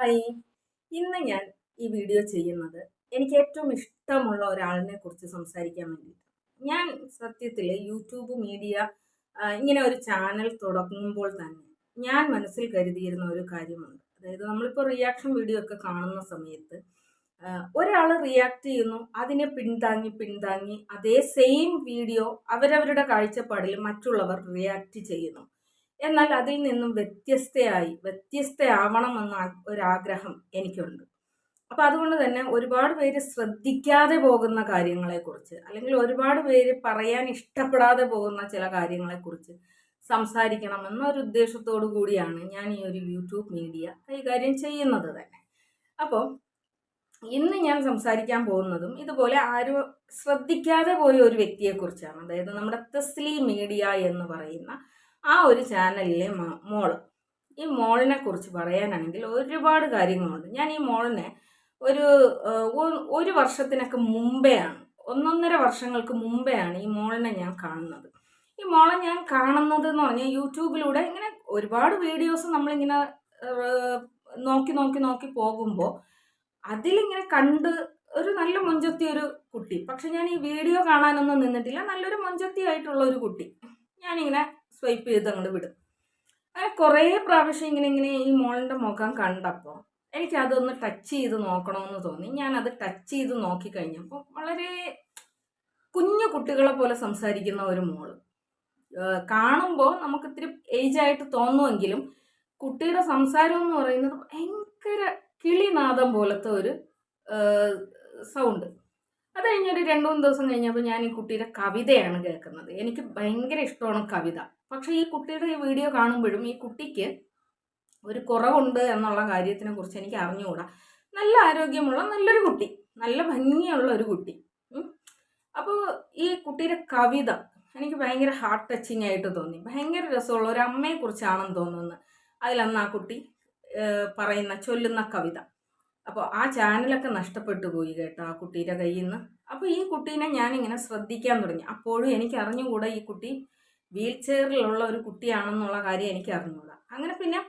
Hi. ഇന്ന് ഞാൻ ഈ വീഡിയോ ചെയ്യുന്നത് എനിക്ക് ഏറ്റവും ഇഷ്ടമുള്ള ഒരാളിനെ കുറിച്ച് സംസാരിക്കാൻ വേണ്ടിയിട്ട് ഞാൻ സത്യത്തിൽ യൂട്യൂബ് മീഡിയ ഇങ്ങനെ ഒരു ചാനൽ തുടങ്ങുമ്പോൾ തന്നെ ഞാൻ മനസ്സിൽ കരുതിയിരുന്ന ഒരു കാര്യമുണ്ട്. അതായത് നമ്മളിപ്പോൾ റിയാക്ഷൻ വീഡിയോ ഒക്കെ കാണുന്ന സമയത്ത് ഒരാൾ റിയാക്ട് ചെയ്യുന്നു അതിനെ പിന്താങ്ങി പിന്താങ്ങി അതേ സെയിം വീഡിയോ അവരവരുടെ കാഴ്ചപ്പാടിൽ മറ്റുള്ളവർ റിയാക്ട് ചെയ്യുന്നു. എന്നാൽ അതിൽ നിന്നും വ്യത്യസ്തയായി വ്യത്യസ്തയാവണമെന്ന ഒരാഗ്രഹം എനിക്കുണ്ട്. അപ്പം അതുകൊണ്ട് തന്നെ ഒരുപാട് പേര് ശ്രദ്ധിക്കാതെ പോകുന്ന കാര്യങ്ങളെക്കുറിച്ച് അല്ലെങ്കിൽ ഒരുപാട് പേര് പറയാൻ ഇഷ്ടപ്പെടാതെ പോകുന്ന ചില കാര്യങ്ങളെക്കുറിച്ച് സംസാരിക്കണം എന്നൊരു ഉദ്ദേശത്തോടു കൂടിയാണ് ഞാൻ ഈ ഒരു യൂട്യൂബ് മീഡിയ കൈകാര്യം ചെയ്യുന്നത് തന്നെ. അപ്പോൾ ഇന്ന് ഞാൻ സംസാരിക്കാൻ പോകുന്നതും ഇതുപോലെ ആരും ശ്രദ്ധിക്കാതെ പോയ ഒരു വ്യക്തിയെക്കുറിച്ചാണ്. അതായത് നമ്മുടെ തെസ്ലി മീഡിയ എന്ന് പറയുന്ന ആ ഒരു ചാനലിലെ മോൾ ഈ മോളിനെ കുറിച്ച് പറയാനാണെങ്കിൽ ഒരുപാട് കാര്യങ്ങളുണ്ട്. ഞാൻ ഈ മോളിനെ ഒരു ഒരു വർഷത്തിനൊക്കെ മുമ്പെയാണ് ഒന്നൊന്നര വർഷങ്ങൾക്ക് മുമ്പെയാണ് ഈ മോളിനെ ഞാൻ കാണുന്നത്. ഈ മോളെ ഞാൻ കാണുന്നത് എന്ന് പറഞ്ഞാൽ യൂട്യൂബിലൂടെ ഇങ്ങനെ ഒരുപാട് വീഡിയോസ് നമ്മളിങ്ങനെ നോക്കി നോക്കി നോക്കി പോകുമ്പോൾ അതിലിങ്ങനെ കണ്ട് ഒരു നല്ല മൊഞ്ചത്തി ഒരു കുട്ടി. പക്ഷെ ഞാൻ ഈ വീഡിയോ കാണാനൊന്നും നിന്നിട്ടില്ല. നല്ലൊരു മൊഞ്ചത്തി ആയിട്ടുള്ള ഒരു കുട്ടി. ഞാനിങ്ങനെ സ്വൈപ്പ് ചെയ്ത് അങ്ങോട്ട് വിടും. അങ്ങനെ കുറേ പ്രാവശ്യം ഇങ്ങനെ ഇങ്ങനെ ഈ മോളിന്റെ മുഖം കണ്ടപ്പോൾ എനിക്കതൊന്ന് ടച്ച് ചെയ്ത് നോക്കണമെന്ന് തോന്നി. ഞാനത് ടച്ച് ചെയ്ത് നോക്കിക്കഴിഞ്ഞപ്പോൾ വളരെ കുഞ്ഞു കുട്ടികളെ പോലെ സംസാരിക്കുന്ന ഒരു മോൾ. കാണുമ്പോൾ നമുക്ക് ഇത്തിരി ഏജായിട്ട് തോന്നുമെങ്കിലും കുട്ടിയുടെ സംസാരം എന്ന് പറയുന്നത് ഭയങ്കര കിളിനാദം പോലത്തെ ഒരു സൗണ്ട് അത് കഴിഞ്ഞൊരു രണ്ട് മൂന്ന് ദിവസം കഴിഞ്ഞപ്പോൾ ഞാൻ ഈ കുട്ടിയുടെ കവിതയാണ് കേൾക്കുന്നത്. എനിക്ക് ഭയങ്കര ഇഷ്ടമാണ് കവിത. പക്ഷേ ഈ കുട്ടിയുടെ ഈ വീഡിയോ കാണുമ്പോഴും ഈ കുട്ടിക്ക് ഒരു കുറവുണ്ട് എന്നുള്ള കാര്യത്തിനെ കുറിച്ച് എനിക്ക് അറിഞ്ഞുകൂടാ. നല്ല ആരോഗ്യമുള്ള നല്ലൊരു കുട്ടി. നല്ല ഭംഗിയുള്ള ഒരു കുട്ടി. അപ്പോൾ ഈ കുട്ടിയുടെ കവിത എനിക്ക് ഭയങ്കര ഹാർട്ട് ടച്ചിങ് ആയിട്ട് തോന്നി. ഭയങ്കര രസമുള്ള ഒരു അമ്മയെക്കുറിച്ചാണെന്ന് തോന്നുന്നത് അതിലന്ന് ആ കുട്ടി പറയുന്ന ചൊല്ലുന്ന കവിത. അപ്പോൾ ആ ചാനലൊക്കെ നഷ്ടപ്പെട്ടു പോയി കേട്ടോ ആ കുട്ടീന്റെ കയ്യിൽ നിന്ന് അപ്പോൾ ഈ കുട്ടീനെ ഞാനിങ്ങനെ ശ്രദ്ധിക്കാൻ തുടങ്ങി. അപ്പോഴും എനിക്ക് അറിഞ്ഞുകൂടാ ഈ കുട്ടി വീൽ ചെയറിലുള്ള ഒരു കുട്ടിയാണെന്നുള്ള കാര്യം എനിക്ക് അറിഞ്ഞുകൂടാ. അങ്ങനെ പിന്നെ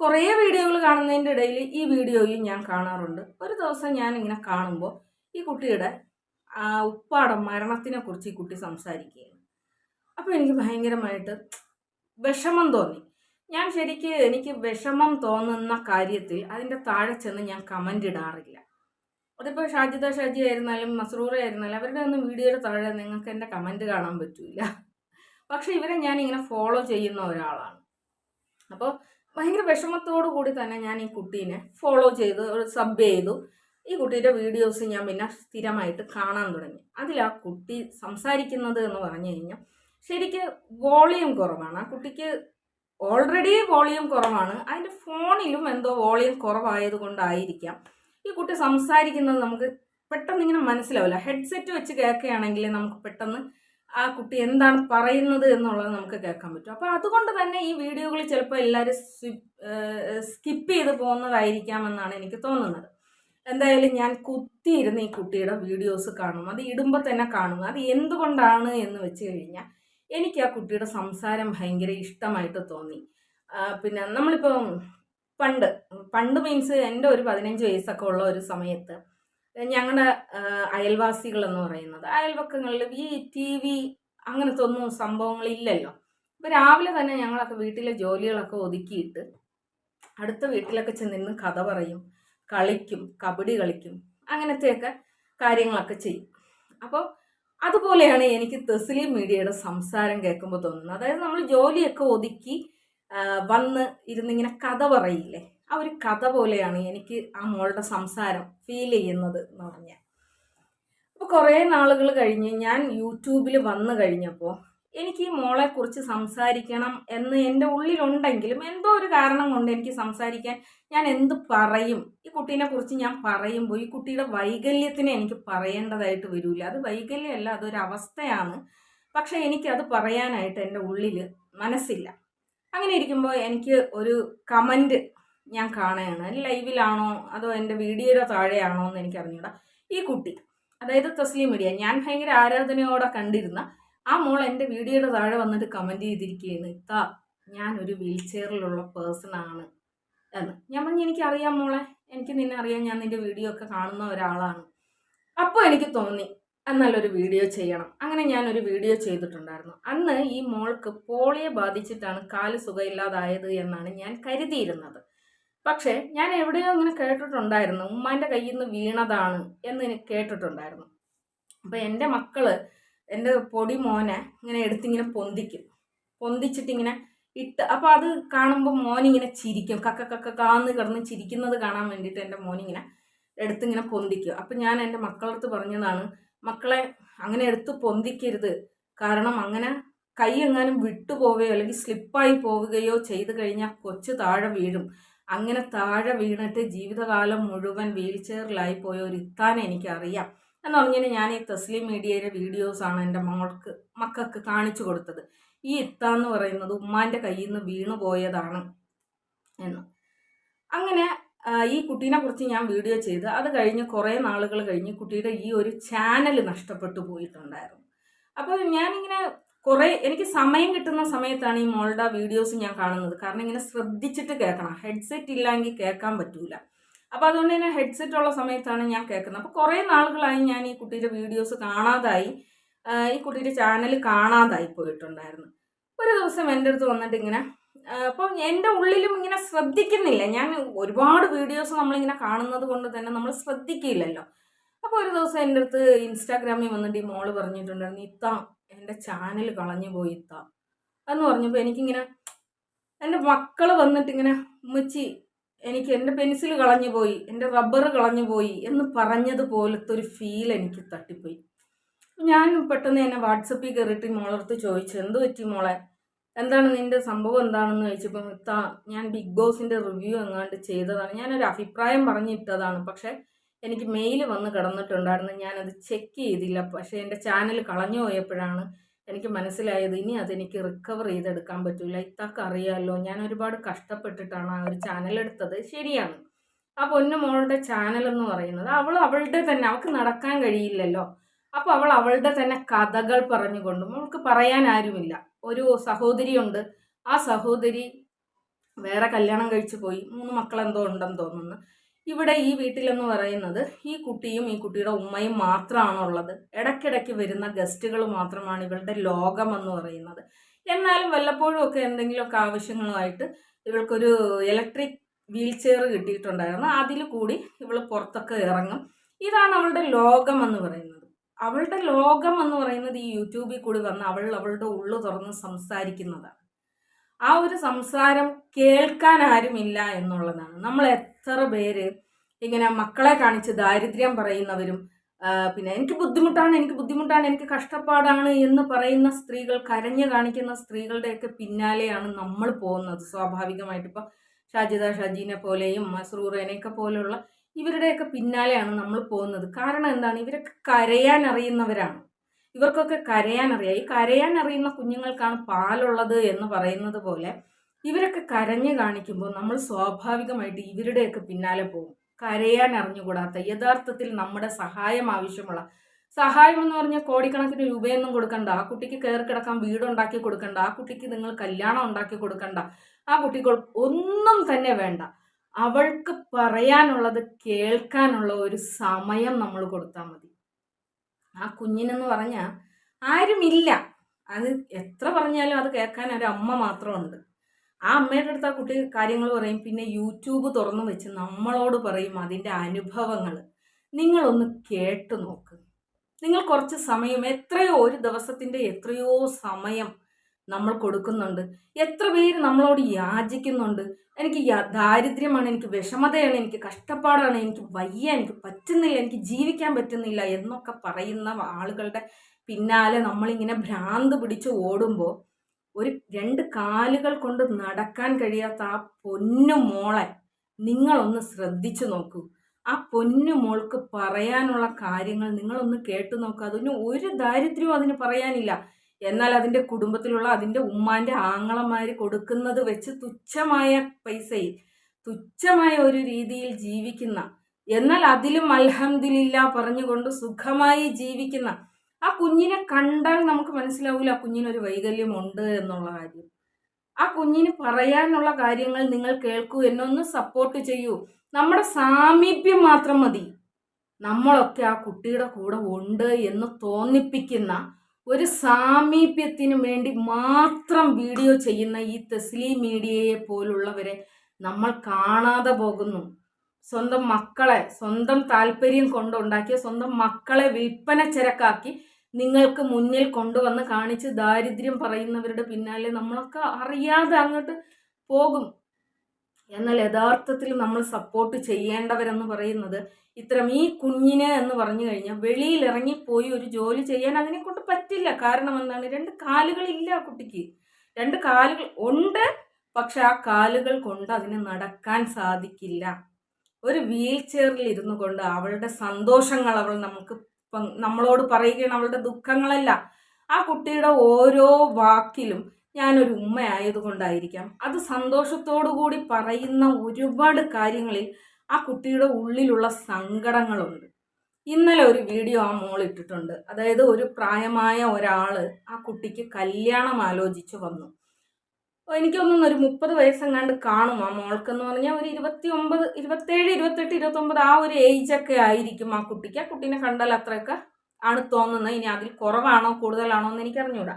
കുറേ വീഡിയോകൾ കാണുന്നതിന്റെ ഇടയിൽ ഈ വീഡിയോയും ഞാൻ കാണാറുണ്ട്. ഒരു ദിവസം ഞാൻ ഇങ്ങനെ കാണുമ്പോൾ ഈ കുട്ടിയുടെ ഉപ്പാടെ മരണത്തിനെ കുറിച്ച് ഈ കുട്ടി സംസാരിക്കുകയാണ്. അപ്പോൾ എനിക്ക് ഭയങ്കരമായിട്ട് വിഷമം തോന്നി. ഞാൻ ശരിക്ക് എനിക്ക് വിഷമം തോന്നുന്ന കാര്യത്തിൽ അതിന്റെ താഴെ ചെന്ന് ഞാൻ കമന്റ് ഇടാറില്ല. അതിപ്പോൾ ഷാജിദ ഷാജി ആയിരുന്നാലും മസ്രൂറ ആയിരുന്നാലും അവരുടെ ഒന്നും വീഡിയോയുടെ താഴെ നിങ്ങൾക്ക് എന്റെ കമന്റ് കാണാൻ പറ്റില്ല പക്ഷേ ഇവരെ ഞാൻ ഇങ്ങനെ ഫോളോ ചെയ്യുന്ന ഒരാളാണ്. അപ്പോൾ ഭയങ്കര വിഷമത്തോടു കൂടി തന്നെ ഞാൻ ഈ കുട്ടീനെ ഫോളോ ചെയ്ത് ഒരു സബ് ചെയ്തു. ഈ കുട്ടിയുടെ വീഡിയോസ് ഞാൻ പിന്നെ സ്ഥിരമായിട്ട് കാണാൻ തുടങ്ങി. അതിൽ ആ കുട്ടി സംസാരിക്കുന്നത് എന്ന് പറഞ്ഞു കഴിഞ്ഞാൽ ശരിക്ക് വോളിയം കുറവാണ്. ആ കുട്ടിക്ക് ഓൾറെഡി വോളിയം കുറവാണ്. അതിന്റെ ഫോണിലും എന്തോ വോളിയം കുറവായത് കൊണ്ടായിരിക്കാം. ഈ കുട്ടി സംസാരിക്കുന്നത് നമുക്ക് പെട്ടെന്ന് ഇങ്ങനെ മനസ്സിലാവില്ല. ഹെഡ്സെറ്റ് വെച്ച് കേൾക്കുകയാണെങ്കിൽ നമുക്ക് പെട്ടെന്ന് ആ കുട്ടി എന്താണ് പറയുന്നത് എന്നുള്ളത് നമുക്ക് കേൾക്കാൻ പറ്റും. അപ്പോൾ അതുകൊണ്ട് തന്നെ ഈ വീഡിയോകൾ ചിലപ്പോൾ എല്ലാവരും സ്കിപ്പ് ചെയ്ത് പോകുന്നതായിരിക്കാം എന്നാണ് എനിക്ക് തോന്നുന്നത്. എന്തായാലും ഞാൻ കുത്തിയിരുന്ന് ഈ കുട്ടിയുടെ വീഡിയോസ് കാണും. അത് ഇടുമ്പോൾ തന്നെ കാണും. അത് എന്തുകൊണ്ടാണ് എന്ന് വെച്ച് കഴിഞ്ഞാൽ എനിക്ക് ആ കുട്ടിയുടെ സംസാരം ഭയങ്കര ഇഷ്ടമായിട്ട് തോന്നി. പിന്നെ നമ്മളിപ്പോൾ പണ്ട് പണ്ട് മീൻസ് എന്റെ ഒരു പതിനഞ്ച് വയസ്സൊക്കെ ഉള്ള ഒരു സമയത്ത് ഞങ്ങളുടെ അയൽവാസികൾ എന്ന് പറയുന്നത് അയൽവക്കങ്ങളിൽ ഈ ടി വി അങ്ങനത്തെ ഒന്നും സംഭവങ്ങളില്ലല്ലോ. അപ്പോൾ രാവിലെ തന്നെ ഞങ്ങളൊക്കെ വീട്ടിലെ ജോലികളൊക്കെ ഒതുക്കിയിട്ട് അടുത്ത വീട്ടിലൊക്കെ ചെന്നിരുന്ന് കഥ പറയും കളിക്കും കബഡി കളിക്കും അങ്ങനത്തെയൊക്കെ കാര്യങ്ങളൊക്കെ ചെയ്യും. അപ്പോൾ അതുപോലെയാണ് എനിക്ക് തെസ്ലീം മീഡിയയുടെ സംസാരം കേൾക്കുമ്പോൾ തോന്നുന്നത്. അതായത് നമ്മൾ ജോലിയൊക്കെ ഒതുക്കി വന്ന് ഇരുന്നിങ്ങനെ കഥ പറയില്ലേ? ആ ഒരു കഥ പോലെയാണ് എനിക്ക് ആ മോളുടെ സംസാരം ഫീൽ ചെയ്യുന്നത് എന്ന് പറഞ്ഞാൽ. അപ്പോൾ കുറേ നാളുകൾ കഴിഞ്ഞ് ഞാൻ യൂട്യൂബിൽ വന്നു കഴിഞ്ഞപ്പോൾ എനിക്ക് ഈ മോളെക്കുറിച്ച് സംസാരിക്കണം എന്ന് എന്റെ ഉള്ളിലുണ്ടെങ്കിലും എന്തോ ഒരു കാരണം കൊണ്ട് എനിക്ക് സംസാരിക്കാൻ ഞാൻ എന്ത് പറയും? ഈ കുട്ടീനെ കുറിച്ച് ഞാൻ പറയുമ്പോൾ ഈ കുട്ടിയുടെ വൈകല്യത്തിനെ എനിക്ക് പറയേണ്ടതായിട്ട് വരില്ല അത് വൈകല്യമല്ല അതൊരു അവസ്ഥയാണ്. പക്ഷെ എനിക്കത് പറയാനായിട്ട് എന്റെ ഉള്ളിൽ മനസ്സില്ല. അങ്ങനെ ഇരിക്കുമ്പോൾ എനിക്ക് ഒരു കമന്റ് ഞാൻ കാണുകയാണ്. ലൈവിലാണോ അതോ എന്റെ വീഡിയോയുടെ താഴെയാണോ എന്ന് എനിക്ക് അറിഞ്ഞൂടാ. ഈ കുട്ടി അതായത് തസ്ലീം മീഡിയ ഞാൻ ഭയങ്കര ആരാധനയോടെ കണ്ടിരുന്ന ആ മോൾ എന്റെ വീഡിയോയുടെ താഴെ വന്നിട്ട് കമന്റ് ചെയ്തിരിക്കുകയാണ് ഇത്താ ഞാനൊരു വീൽ ചെയറിലുള്ള പേഴ്സണാണ് എന്ന്. ഞാൻ പറഞ്ഞു എനിക്കറിയാം മോളെ എനിക്ക് നിന്നെ അറിയാം ഞാൻ നിന്റെ വീഡിയോ ഒക്കെ കാണുന്ന ഒരാളാണ്. അപ്പോൾ എനിക്ക് തോന്നി എന്നാലൊരു വീഡിയോ ചെയ്യണം. അങ്ങനെ ഞാനൊരു വീഡിയോ ചെയ്തിട്ടുണ്ടായിരുന്നു. അന്ന് ഈ മോൾക്ക് പോളിയെ ബാധിച്ചിട്ടാണ് കാൽ സുഖമില്ലാതായത് എന്നാണ് ഞാൻ കരുതിയിരുന്നത്. പക്ഷേ ഞാൻ എവിടെയോ ഇങ്ങനെ കേട്ടിട്ടുണ്ടായിരുന്നു ഉമ്മാന്റെ കയ്യിൽ നിന്ന് വീണതാണ് എന്ന് കേട്ടിട്ടുണ്ടായിരുന്നു. അപ്പോൾ എന്റെ മക്കൾ എന്റെ പൊടി മോനെ ഇങ്ങനെ എടുത്തിങ്ങനെ പൊന്തിക്കും. പൊന്തിച്ചിട്ടിങ്ങനെ ഇട്ട്. അപ്പോൾ അത് കാണുമ്പോൾ മോനിങ്ങനെ ചിരിക്കും. കക്ക കക്ക കാന്ന് കിടന്ന് ചിരിക്കുന്നത് കാണാൻ വേണ്ടിയിട്ട് എന്റെ മോനിങ്ങനെ എടുത്തിങ്ങനെ പൊന്തിക്കും. അപ്പം ഞാൻ എന്റെ മക്കളടുത്ത് പറഞ്ഞതാണ് മക്കളെ അങ്ങനെ എടുത്ത് പൊന്തിക്കരുത്. കാരണം അങ്ങനെ കൈ എങ്ങാനും വിട്ടുപോവുകയോ അല്ലെങ്കിൽ സ്ലിപ്പായി പോവുകയോ ചെയ്തു കഴിഞ്ഞാൽ കൊച്ചു താഴെ വീഴും. അങ്ങനെ താഴെ വീണിട്ട് ജീവിതകാലം മുഴുവൻ വീൽ ചെയറിലായി പോയ ഒരു ഇത്താനെ എനിക്കറിയാം. എന്ന് പറഞ്ഞാൽ ഞാൻ ഈ തസ്ലിം മീഡിയയിലെ വീഡിയോസാണ് എന്റെ മകൾക്ക് മക്കൾക്ക് കാണിച്ചു കൊടുത്തത്. ഈ ഇത്ത എന്ന് പറയുന്നത് ഉമ്മാന്റെ കയ്യിൽ നിന്ന് വീണു പോയതാണ് എന്ന്. അങ്ങനെ ഈ കുട്ടീനെ കുറിച്ച് ഞാൻ വീഡിയോ ചെയ്ത് അത് കഴിഞ്ഞ് കുറേ നാളുകൾ കഴിഞ്ഞ് കുട്ടിയുടെ ഈ ഒരു ചാനൽ നഷ്ടപ്പെട്ടു പോയിട്ടുണ്ടായിരുന്നു. അപ്പോൾ ഞാനിങ്ങനെ കുറേ എനിക്ക് സമയം കിട്ടുന്ന സമയത്താണ് ഈ മോളുടെ വീഡിയോസ് ഞാൻ കാണുന്നത്. കാരണം ഇങ്ങനെ ശ്രദ്ധിച്ചിട്ട് കേൾക്കണം. ഹെഡ്സെറ്റ് ഇല്ലെങ്കിൽ കേൾക്കാൻ പറ്റൂല. അപ്പോൾ അതുകൊണ്ട് തന്നെ ഹെഡ്സെറ്റ് ഉള്ള സമയത്താണ് ഞാൻ കേൾക്കുന്നത്. അപ്പോൾ കുറേ നാളുകളായി ഞാൻ ഈ കുട്ടിയുടെ വീഡിയോസ് കാണാതായി. ഈ കുട്ടിയുടെ ചാനൽ കാണാതായി പോയിട്ടുണ്ടായിരുന്നു. ഒരു ദിവസം എന്റെ അടുത്ത് വന്നിട്ട് ഇങ്ങനെ അപ്പം എന്റെ ഉള്ളിലും ഇങ്ങനെ ശ്രദ്ധിക്കുന്നില്ല. ഞാൻ ഒരുപാട് വീഡിയോസ് നമ്മളിങ്ങനെ കാണുന്നത് കൊണ്ട് തന്നെ നമ്മൾ ശ്രദ്ധിക്കില്ലല്ലോ. അപ്പോൾ ഒരു ദിവസം എന്റെ അടുത്ത് ഇൻസ്റ്റാഗ്രാമിൽ വന്നിട്ട് ഈ മോൾ പറഞ്ഞിട്ടുണ്ടായിരുന്നു ഇത്ത എന്റെ ചാനൽ കളഞ്ഞു പോയി ഇത്ത. എന്ന് പറഞ്ഞപ്പോൾ എനിക്കിങ്ങനെ എന്റെ മക്കൾ വന്നിട്ടിങ്ങനെ ഉമ്മച്ചി എനിക്ക് എന്റെ പെൻസിൽ കളഞ്ഞു പോയി എന്റെ റബ്ബർ കളഞ്ഞു പോയി എന്ന് പറഞ്ഞതുപോലത്തെ ഒരു ഫീൽ എനിക്ക് തട്ടിപ്പോയി. ഞാൻ പെട്ടെന്ന് എന്നെ വാട്സപ്പിൽ കയറിയിട്ട് മോളടുത്ത് ചോദിച്ചു എന്ത് പറ്റി മോളെ? എന്താണ് നിന്റെ സംഭവം എന്താണെന്ന് ചോദിച്ചപ്പോൾ ഇത്താ ഞാൻ ബിഗ് ബോസിന്റെ റിവ്യൂ എങ്ങാണ്ട് ചെയ്തതാണ്. ഞാനൊരു അഭിപ്രായം പറഞ്ഞിട്ടതാണ്. പക്ഷേ എനിക്ക് മെയിൽ വന്ന് കിടന്നിട്ടുണ്ടായിരുന്നു. ഞാനത് ചെക്ക് ചെയ്തില്ല. പക്ഷേ എന്റെ ചാനൽ കളഞ്ഞു പോയപ്പോഴാണ് എനിക്ക് മനസ്സിലായത് ഇനി അതെനിക്ക് റിക്കവർ ചെയ്തെടുക്കാൻ പറ്റില്ല ഇത്താക്ക് അറിയാമല്ലോ ഞാൻ ഒരുപാട് കഷ്ടപ്പെട്ടിട്ടാണ് ആ ഒരു ചാനൽ എടുത്തത്. ശരിയാണ്. ആ പൊന്നു മോളുടെ ചാനൽ എന്ന് പറയുന്നത് അവൾ അവളുടെ തന്നെ അവൾക്ക് നടക്കാൻ കഴിയില്ലല്ലോ. അപ്പോൾ അവൾ അവളുടെ തന്നെ കഥകൾ പറഞ്ഞുകൊണ്ടും അവൾക്ക് പറയാൻ ആരുമില്ല. ഒരു സഹോദരിയുണ്ട്. ആ സഹോദരി വേറെ കല്യാണം കഴിച്ചു പോയി. മൂന്ന് മക്കളെന്തോ ഉണ്ടെന്ന് തോന്നുന്നു. ഇവിടെ ഈ വീട്ടിലെന്ന് പറയുന്നത് ഈ കുട്ടിയും ഈ കുട്ടിയുടെ ഉമ്മയും മാത്രമാണുള്ളത്. ഇടയ്ക്കിടയ്ക്ക് വരുന്ന ഗസ്റ്റുകൾ മാത്രമാണ് ഇവളുടെ ലോകം എന്ന് പറയുന്നത്. എന്നാലും വല്ലപ്പോഴും ഒക്കെ എന്തെങ്കിലുമൊക്കെ ആവശ്യങ്ങളുമായിട്ട് ഇവൾക്കൊരു ഇലക്ട്രിക് വീൽ ചെയർ കിട്ടിയിട്ടുണ്ടായിരുന്നു. അതിൽ കൂടി ഇവൾ പുറത്തൊക്കെ ഇറങ്ങും. ഇതാണ് അവളുടെ ലോകം എന്ന് പറയുന്നത്. അവളുടെ ലോകം എന്ന് പറയുന്നത് ഈ യൂട്യൂബിൽ കൂടി വന്ന് അവൾ അവളുടെ ഉള്ളു തുറന്ന് സംസാരിക്കുന്നതാണ്. ആ ഒരു സംസാരം കേൾക്കാൻ ആരുമില്ല എന്നുള്ളതാണ്. നമ്മൾ എത്ര പേര് ഇങ്ങനെ മക്കളെ കാണിച്ച് ദാരിദ്ര്യം പറയുന്നവരും പിന്നെ എനിക്ക് ബുദ്ധിമുട്ടാണ് എനിക്ക് ബുദ്ധിമുട്ടാണ് എനിക്ക് കഷ്ടപ്പാടാണ് എന്ന് പറയുന്ന സ്ത്രീകൾ കരഞ്ഞു കാണിക്കുന്ന സ്ത്രീകളുടെയൊക്കെ പിന്നാലെയാണ് നമ്മൾ പോകുന്നത് സ്വാഭാവികമായിട്ട്. ഇപ്പം ഷാജിദ ഷജീനെ പോലെയും മസ്രൂറേനെയൊക്കെ പോലെയുള്ള ഇവരുടെയൊക്കെ പിന്നാലെയാണ് നമ്മൾ പോകുന്നത്. കാരണം എന്താണ്? ഇവരൊക്കെ കരയാൻ അറിയുന്നവരാണ്. ഇവർക്കൊക്കെ കരയാൻ അറിയാം ഈ കരയാൻ അറിയുന്ന കുഞ്ഞുങ്ങൾക്കാണ് പാലുള്ളത് എന്ന് പറയുന്നത് പോലെ ഇവരൊക്കെ കരഞ്ഞു കാണിക്കുമ്പോൾ നമ്മൾ സ്വാഭാവികമായിട്ട് ഇവരുടെയൊക്കെ പിന്നാലെ പോകും. കരയാൻ അറിഞ്ഞുകൂടാത്ത യഥാർത്ഥത്തിൽ നമ്മുടെ സഹായം ആവശ്യമുള്ള. സഹായം എന്ന് പറഞ്ഞാൽ കോടിക്കണക്കിന് രൂപയൊന്നും കൊടുക്കണ്ട. ആ കുട്ടിക്ക് കയറി കിടക്കാൻ വീടുണ്ടാക്കി കൊടുക്കണ്ട. ആ കുട്ടിക്ക് നിങ്ങൾ കല്യാണം ഉണ്ടാക്കി കൊടുക്കണ്ട. ആ കുട്ടികൾ ഒന്നും തന്നെ വേണ്ട. അവൾക്ക് പറയാനുള്ളത് കേൾക്കാനുള്ള ഒരു സമയം നമ്മൾ കൊടുത്താൽ മതി. ആ കുഞ്ഞിനെന്ന് പറഞ്ഞാൽ ആരുമില്ല. അത് എത്ര പറഞ്ഞാലും അത് കേൾക്കാൻ ഒരു അമ്മ മാത്രമുണ്ട്. ആ അമ്മയുടെ അടുത്ത് ആ കുട്ടി കാര്യങ്ങൾ പറയും. പിന്നെ യൂട്യൂബ് തുറന്നു വെച്ച് നമ്മളോട് പറയും അതിന്റെ അനുഭവങ്ങൾ. നിങ്ങളൊന്ന് കേട്ടു നോക്ക്. നിങ്ങൾ കുറച്ച് സമയം എത്രയോ ഒരു ദിവസത്തിന്റെ എത്രയോ സമയം നമ്മൾ കൊടുക്കുന്നുണ്ട്. എത്ര പേര് നമ്മളോട് യാചിക്കുന്നുണ്ട്. എനിക്ക് ദാരിദ്ര്യമാണ് എനിക്ക് വിഷമതയാണ് എനിക്ക് കഷ്ടപ്പാടാണ് എനിക്ക് വയ്യ എനിക്ക് പറ്റുന്നില്ല എനിക്ക് ജീവിക്കാൻ പറ്റുന്നില്ല എന്നൊക്കെ പറയുന്ന ആളുകളുടെ പിന്നാലെ നമ്മളിങ്ങനെ ഭ്രാന്ത് പിടിച്ച് ഓടുമ്പോൾ ഒരു രണ്ട് കാലുകൾ കൊണ്ട് നടക്കാൻ കഴിയാത്ത ആ പൊന്നു മോളെ നിങ്ങളൊന്ന് ശ്രദ്ധിച്ചു നോക്കൂ. ആ പൊന്നു മോൾക്ക് പറയാനുള്ള കാര്യങ്ങൾ നിങ്ങളൊന്ന് കേട്ടു നോക്കൂ. അതിന് ഒരു ദാരിദ്ര്യവും അതിന് പറയാനില്ല. എന്നാൽ അതിന്റെ കുടുംബത്തിലുള്ള അതിന്റെ ഉമ്മാന്റെ ആങ്ങളമാർ കൊടുക്കുന്നത് വെച്ച് തുച്ഛമായ പൈസയിൽ തുച്ഛമായ ഒരു രീതിയിൽ ജീവിക്കുന്ന എന്നാൽ അതിലും അൽഹംദില്ല പറഞ്ഞുകൊണ്ട് സുഖമായി ജീവിക്കുന്ന ആ കുഞ്ഞിനെ കണ്ടാൽ നമുക്ക് മനസ്സിലാവില്ല ആ കുഞ്ഞിനൊരു വൈകല്യമുണ്ട് എന്നുള്ള കാര്യം. ആ കുഞ്ഞിന് പറയാനുള്ള കാര്യങ്ങൾ നിങ്ങൾ കേൾക്കൂ എന്നൊന്ന് സപ്പോർട്ട് ചെയ്യൂ. നമ്മുടെ സാമീപ്യം മാത്രം മതി. നമ്മളൊക്കെ ആ കുട്ടിയുടെ കൂടെ ഉണ്ട് എന്ന് തോന്നിപ്പിക്കുന്ന ഒരു സാമീപ്യത്തിന് വേണ്ടി മാത്രം വീഡിയോ ചെയ്യുന്ന ഈ തെസ്ലി മീഡിയയെ പോലുള്ളവരെ നമ്മൾ കാണാതെ പോകുന്നു. സ്വന്തം മക്കളെ സ്വന്തം താല്പര്യം കൊണ്ടുണ്ടാക്കിയ സ്വന്തം മക്കളെ വിൽപ്പന ചരക്കാക്കി നിങ്ങൾക്ക് മുന്നിൽ കൊണ്ടുവന്ന് കാണിച്ച് ദാരിദ്ര്യം പറയുന്നവരുടെ പിന്നാലെ നമ്മളൊക്കെ അറിയാതെ അങ്ങോട്ട് പോകും. എന്നാൽ യഥാർത്ഥത്തിൽ നമ്മൾ സപ്പോർട്ട് ചെയ്യേണ്ടവരെന്ന് പറയുന്നത് ഇത്തരം ഈ കുഞ്ഞിന് എന്ന് പറഞ്ഞു കഴിഞ്ഞാൽ വെളിയിൽ ഇറങ്ങിപ്പോയി ഒരു ജോലി ചെയ്യാൻ അതിനെ കൊണ്ട് പറ്റില്ല. കാരണം എന്താണ്? രണ്ട് കാലുകളില്ല കുട്ടിക്ക്. രണ്ട് കാലുകൾ ഉണ്ട് പക്ഷെ ആ കാലുകൾ കൊണ്ട് അതിന് നടക്കാൻ സാധിക്കില്ല. ഒരു വീൽ ചെയറിൽ ഇരുന്നു കൊണ്ട് അവളുടെ സന്തോഷങ്ങൾ അവൾ നമുക്ക് നമ്മളോട് പറയുകയാണ് അവളുടെ ദുഃഖങ്ങളല്ല. ആ കുട്ടിയുടെ ഓരോ വാക്കിലും ഞാനൊരു ഉമ്മയായതുകൊണ്ടായിരിക്കാം. അത് സന്തോഷത്തോടു കൂടി പറയുന്ന ഒരുപാട് കാര്യങ്ങളിൽ ആ കുട്ടിയുടെ ഉള്ളിലുള്ള സങ്കടങ്ങളുണ്ട്. ഇന്നലെ ഒരു വീഡിയോ ആ മോൾ ഇട്ടിട്ടുണ്ട്. അതായത് ഒരു പ്രായമായ ഒരാൾ ആ കുട്ടിക്ക് കല്യാണം ആലോചിച്ചു വന്നു. എനിക്കൊന്നും ഒരു മുപ്പത് വയസ്സെങ്ങാണ്ട് കാണും ആ മോൾക്കെന്ന് പറഞ്ഞാൽ ഒരു ഇരുപത്തി ഒമ്പത് ഇരുപത്തേഴ് ഇരുപത്തെട്ട് ഇരുപത്തൊമ്പത് ആ ഒരു ഏജൊക്കെ ആയിരിക്കും ആ കുട്ടിക്ക്. ആ കുട്ടീനെ കണ്ടാൽ അത്രയൊക്കെ ആണ് തോന്നുന്നത്. ഇനി അതിൽ കുറവാണോ കൂടുതലാണോ എന്ന് എനിക്ക് അറിഞ്ഞൂടാ.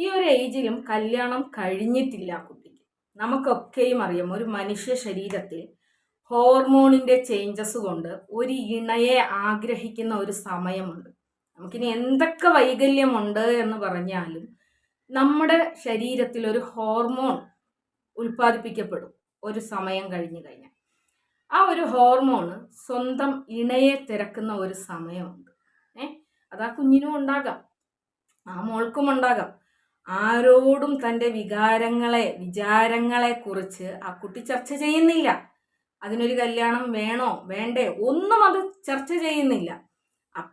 ഈ ഒരു ഏജിലും കല്യാണം കഴിഞ്ഞിട്ടില്ല കുട്ടിക്ക്. നമുക്കൊക്കെയും അറിയാം ഒരു മനുഷ്യ ശരീരത്തിൽ ഹോർമോണിന്റെ ചേഞ്ചസ് കൊണ്ട് ഒരു ഇണയെ ആഗ്രഹിക്കുന്ന ഒരു സമയമുണ്ട്. നമുക്കിനി എന്തൊക്കെ വൈകല്യമുണ്ട് എന്ന് പറഞ്ഞാലും നമ്മുടെ ശരീരത്തിൽ ഒരു ഹോർമോൺ ഉൽപ്പാദിപ്പിക്കപ്പെടും ഒരു സമയം കഴിഞ്ഞു കഴിഞ്ഞാൽ. ആ ഒരു ഹോർമോണ് സ്വന്തം ഇണയെ തിരക്കുന്ന ഒരു സമയമുണ്ട്. ഏ? അത് ആ കുഞ്ഞിനും ഉണ്ടാകാം. ആ മോൾക്കും ഉണ്ടാകാം. ആരോടും തന്റെ വികാരങ്ങളെ വിചാരങ്ങളെ കുറിച്ച് ആ കുട്ടി ചർച്ച ചെയ്യുന്നില്ല. അതിനൊരു കല്യാണം വേണോ? വേണ്ടേ? ഒന്നും അത് ചർച്ച ചെയ്യുന്നില്ല.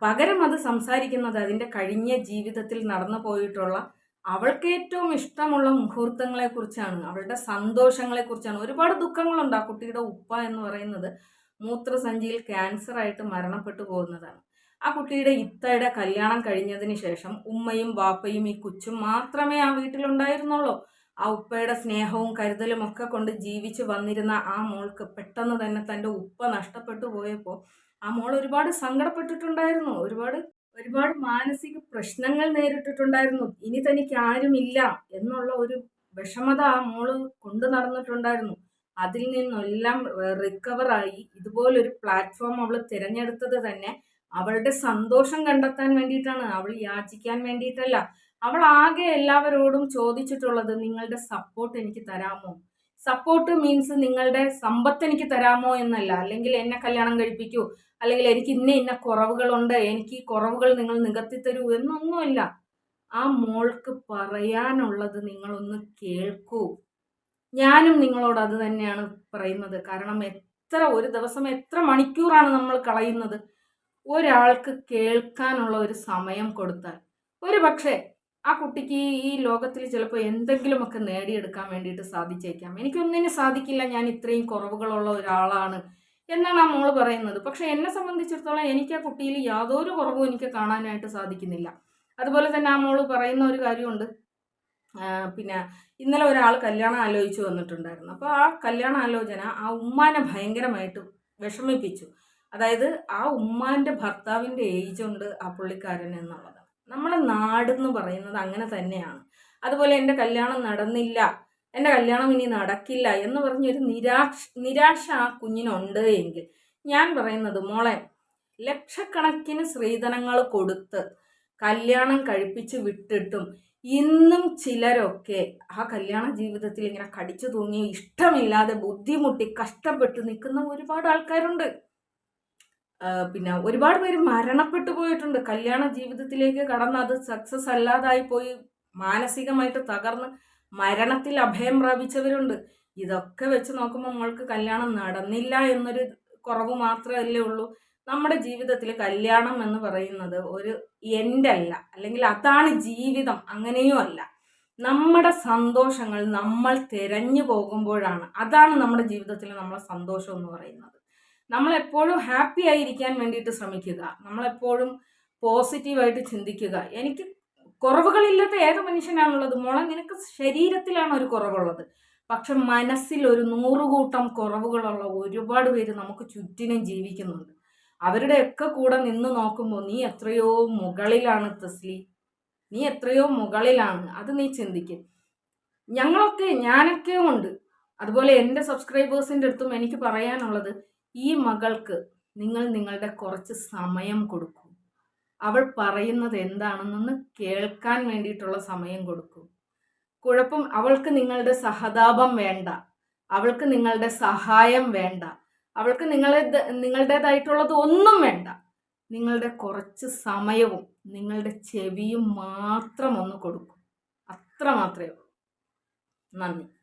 പകരം അത് സംസാരിക്കുന്നത് അതിന്റെ കഴിഞ്ഞ ജീവിതത്തിൽ നടന്നു പോയിട്ടുള്ള അവൾക്ക് ഏറ്റവും ഇഷ്ടമുള്ള മുഹൂർത്തങ്ങളെ കുറിച്ചാണ്. അവളുടെ സന്തോഷങ്ങളെക്കുറിച്ചാണ് ഒരുപാട് ദുഃഖങ്ങളുണ്ട് ആ കുട്ടിയുടെ ഉപ്പ എന്ന് പറയുന്നത് മൂത്രസഞ്ചിയിൽ ക്യാൻസറായിട്ട് മരണപ്പെട്ടു പോകുന്നതാണ്. ആ കുട്ടിയുടെ ഇത്തയുടെ കല്യാണം കഴിഞ്ഞതിന് ശേഷം ഉമ്മയും ബാപ്പയും ഈ കൊച്ചും മാത്രമേ ആ വീട്ടിലുണ്ടായിരുന്നുള്ളൂ. ആ ഉപ്പയുടെ സ്നേഹവും കരുതലും ഒക്കെ കൊണ്ട് ജീവിച്ചു വന്നിരുന്ന ആ മോൾക്ക് പെട്ടെന്ന് തന്നെ തന്റെ ഉപ്പ നഷ്ടപ്പെട്ടു പോയപ്പോൾ ആ മോൾ ഒരുപാട് സങ്കടപ്പെട്ടിട്ടുണ്ടായിരുന്നു. ഒരുപാട് ഒരുപാട് മാനസിക പ്രശ്നങ്ങൾ നേരിട്ടിട്ടുണ്ടായിരുന്നു. ഇനി തനിക്ക് ആരുമില്ല എന്നുള്ള ഒരു വിഷമത ആ മോൾ കൊണ്ടു നടന്നിട്ടുണ്ടായിരുന്നു. അതിൽ നിന്നെല്ലാം റിക്കവറായി ഇതുപോലൊരു പ്ലാറ്റ്ഫോം അവൾ തിരഞ്ഞെടുത്തത് തന്നെ അവളുടെ സന്തോഷം കണ്ടെത്താൻ വേണ്ടിയിട്ടാണ് അവൾ യാചിക്കാൻ വേണ്ടിയിട്ടല്ല. അവൾ ആകെ എല്ലാവരോടും ചോദിച്ചിട്ടുള്ളത് നിങ്ങളുടെ സപ്പോർട്ട് എനിക്ക് തരാമോ? സപ്പോർട്ട് മീൻസ് നിങ്ങളുടെ സമ്പത്ത് എനിക്ക് തരാമോ എന്നല്ല. അല്ലെങ്കിൽ എന്നെ കല്യാണം കഴിപ്പിക്കൂ. അല്ലെങ്കിൽ എനിക്ക് ഇന്ന ഇന്ന കുറവുകളുണ്ട്. എനിക്ക് ഈ കുറവുകൾ നിങ്ങൾ നികത്തി തരൂ എന്നൊന്നുമല്ല. ആ മോൾക്ക് പറയാനുള്ളത് നിങ്ങളൊന്ന് കേൾക്കൂ. ഞാനും നിങ്ങളോട് അത് തന്നെയാണ് പറയുന്നത്. കാരണം എത്ര ഒരു ദിവസം എത്ര മണിക്കൂറാണ് നമ്മൾ കളയുന്നത്? ഒരാൾക്ക് കേൾക്കാനുള്ള ഒരു സമയം കൊടുത്താൽ. ഒരു പക്ഷേ ആ കുട്ടിക്ക് ഈ ലോകത്തിൽ ചിലപ്പോൾ എന്തെങ്കിലുമൊക്കെ നേടിയെടുക്കാൻ വേണ്ടിയിട്ട് സാധിച്ചേക്കാം. എനിക്കൊന്നിനും സാധിക്കില്ല ഞാൻ ഇത്രയും കുറവുകളുള്ള ഒരാളാണ് എന്നാണ് ആ മോൾ പറയുന്നത്. പക്ഷെ എന്നെ സംബന്ധിച്ചിടത്തോളം എനിക്ക് ആ കുട്ടിയിൽ യാതൊരു കുറവും എനിക്ക് കാണാനായിട്ട് സാധിക്കുന്നില്ല. അതുപോലെ തന്നെ ആ മോൾ പറയുന്ന ഒരു കാര്യമുണ്ട്. പിന്നെ ഇന്നലെ ഒരാൾ കല്യാണം ആലോചിച്ച് വന്നിട്ടുണ്ടായിരുന്നു. അപ്പോൾ ആ കല്യാണ ആലോചന ആ ഉമ്മാനെ ഭയങ്കരമായിട്ട് വിഷമിപ്പിച്ചു. അതായത് ആ ഉമ്മാന്റെ ഭർത്താവിന്റെ ഏജ് ഉണ്ട് ആ പുള്ളിക്കാരൻ എന്നുള്ളതാണ് നമ്മുടെ എന്ന് പറയുന്നത് അങ്ങനെ തന്നെയാണ്. അതുപോലെ എന്റെ കല്യാണം നടന്നില്ല എന്റെ കല്യാണം ഇനി നടക്കില്ല എന്ന് പറഞ്ഞൊരു നിരാശ നിരാശ ആ കുഞ്ഞിനുണ്ട് എങ്കിൽ ഞാൻ പറയുന്നത് മോളെ ലക്ഷക്കണക്കിന് സ്ത്രീധനങ്ങൾ കൊടുത്ത് കല്യാണം കഴിപ്പിച്ച് വിട്ടിട്ടും ഇന്നും ചിലരൊക്കെ ആ കല്യാണ ജീവിതത്തിൽ ഇങ്ങനെ കടിച്ചു തൂങ്ങി ഇഷ്ടമില്ലാതെ ബുദ്ധിമുട്ടി കഷ്ടപ്പെട്ട് നിൽക്കുന്ന ഒരുപാട് ആൾക്കാരുണ്ട്. പിന്നെ ഒരുപാട് പേര് മരണപ്പെട്ടു പോയിട്ടുണ്ട്. കല്യാണ ജീവിതത്തിലേക്ക് കടന്ന് അത് സക്സസ് അല്ലാതായി പോയി. മാനസികമായിട്ട് തകർന്ന് മരണത്തിൽ അഭയം പ്രാപിച്ചവരുണ്ട്. ഇതൊക്കെ വെച്ച് നോക്കുമ്പോൾ നമ്മൾക്ക് കല്യാണം നടന്നില്ല എന്നൊരു കുറവ് മാത്രമല്ലേ ഉള്ളൂ. നമ്മുടെ ജീവിതത്തിൽ കല്യാണം എന്ന് പറയുന്നത് ഒരു എൻഡല്ല അല്ലെങ്കിൽ അതാണ് ജീവിതം. അങ്ങനെയും അല്ല. നമ്മുടെ സന്തോഷങ്ങൾ നമ്മൾ തിരഞ്ഞു പോകുമ്പോഴാണ്. അതാണ് നമ്മുടെ ജീവിതത്തിൽ നമ്മളെ സന്തോഷം എന്ന് പറയുന്നത്. നമ്മളെപ്പോഴും ഹാപ്പി ആയിരിക്കാൻ വേണ്ടിയിട്ട് ശ്രമിക്കുക. നമ്മളെപ്പോഴും പോസിറ്റീവായിട്ട് ചിന്തിക്കുക. എനിക്ക് കുറവുകളില്ലാത്ത ഏത് മനുഷ്യനാണുള്ളത്? മോളെ നിനക്ക് ശരീരത്തിലാണ് ഒരു കുറവുള്ളത്. പക്ഷെ മനസ്സിൽ ഒരു നൂറുകൂട്ടം കുറവുകളുള്ള ഒരുപാട് പേര് നമുക്ക് ചുറ്റിനും ജീവിക്കുന്നുണ്ട്. അവരുടെയൊക്കെ കൂടെ നിന്ന് നോക്കുമ്പോൾ നീ എത്രയോ മുകളിലാണ് തസ്ലി. നീ എത്രയോ മുകളിലാണ്. അത് നീ ചിന്തിക്കും. ഞങ്ങളൊക്കെ ഞാനൊക്കെ ഉണ്ട് അതുപോലെ എന്റെ സബ്സ്ക്രൈബേഴ്സിന്റെ അടുത്തും എനിക്ക് പറയാനുള്ളത് ഈ മകൾക്ക് നിങ്ങൾ നിങ്ങളുടെ കുറച്ച് സമയം കൊടുക്കൂ. അവൾ പറയുന്നത് എന്താണെന്നൊന്ന് കേൾക്കാൻ വേണ്ടിയിട്ടുള്ള സമയം കൊടുക്കൂ. കുഴപ്പം അവൾക്ക് നിങ്ങളുടെ സഹതാപം വേണ്ട. അവൾക്ക് നിങ്ങളുടെ സഹായം വേണ്ട. അവൾക്ക് നിങ്ങളെ നിങ്ങളുടേതായിട്ടുള്ളത് ഒന്നും വേണ്ട. നിങ്ങളുടെ കുറച്ച് സമയവും നിങ്ങളുടെ ചെവിയും മാത്രം ഒന്ന് കൊടുക്കും. അത്ര മാത്രമേ ഉള്ളൂ. നന്ദി.